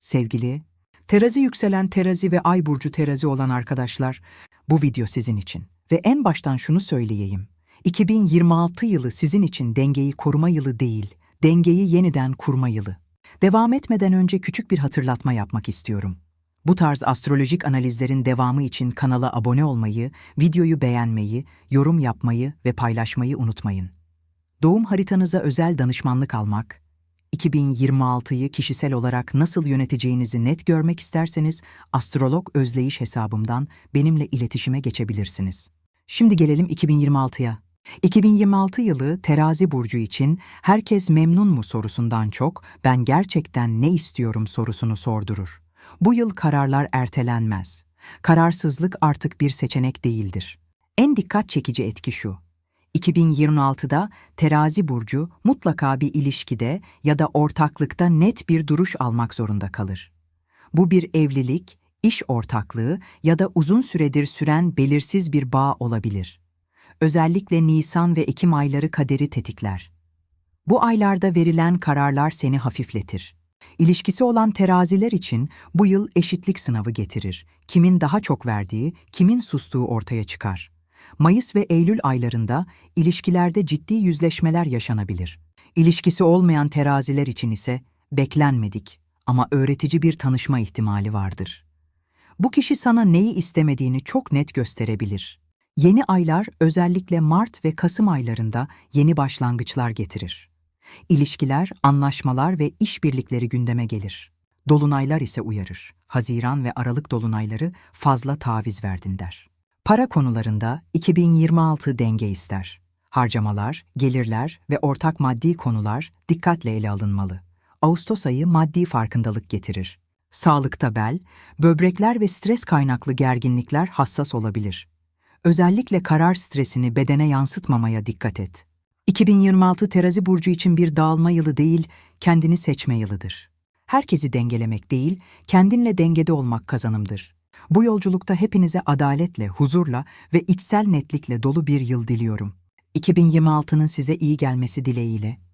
Sevgili, terazi yükselen terazi ve ay burcu terazi olan arkadaşlar, bu video sizin için. Ve en baştan şunu söyleyeyim. 2026 yılı sizin için dengeyi koruma yılı değil, dengeyi yeniden kurma yılı. Devam etmeden önce küçük bir hatırlatma yapmak istiyorum. Bu tarz astrolojik analizlerin devamı için kanala abone olmayı, videoyu beğenmeyi, yorum yapmayı ve paylaşmayı unutmayın. Doğum haritanıza özel danışmanlık almak, 2026'yı kişisel olarak nasıl yöneteceğinizi net görmek isterseniz Astrolog Özdeyiş hesabımdan benimle iletişime geçebilirsiniz. Şimdi gelelim 2026'ya. 2026 yılı terazi burcu için herkes memnun mu sorusundan çok ben gerçekten ne istiyorum sorusunu sordurur. Bu yıl kararlar ertelenmez. Kararsızlık artık bir seçenek değildir. En dikkat çekici etki şu. 2026'da terazi burcu mutlaka bir ilişkide ya da ortaklıkta net bir duruş almak zorunda kalır. Bu bir evlilik, iş ortaklığı ya da uzun süredir süren belirsiz bir bağ olabilir. Özellikle Nisan ve Ekim ayları kaderi tetikler. Bu aylarda verilen kararlar seni hafifletir. İlişkisi olan teraziler için bu yıl eşitlik sınavı getirir. Kimin daha çok verdiği, kimin sustuğu ortaya çıkar. Mayıs ve Eylül aylarında ilişkilerde ciddi yüzleşmeler yaşanabilir. İlişkisi olmayan teraziler için ise beklenmedik ama öğretici bir tanışma ihtimali vardır. Bu kişi sana neyi istemediğini çok net gösterebilir. Yeni aylar özellikle Mart ve Kasım aylarında yeni başlangıçlar getirir. İlişkiler, anlaşmalar ve işbirlikleri gündeme gelir. Dolunaylar ise uyarır. Haziran ve Aralık dolunayları fazla taviz verdin der. Para konularında 2026 denge ister. Harcamalar, gelirler ve ortak maddi konular dikkatle ele alınmalı. Ağustos ayı maddi farkındalık getirir. Sağlıkta bel, böbrekler ve stres kaynaklı gerginlikler hassas olabilir. Özellikle karar stresini bedene yansıtmamaya dikkat et. 2026 terazi burcu için bir dağılma yılı değil, kendini seçme yılıdır. Herkesi dengelemek değil, kendinle dengede olmak kazanımdır. Bu yolculukta hepinize adaletle, huzurla ve içsel netlikle dolu bir yıl diliyorum. 2026'nın size iyi gelmesi dileğiyle.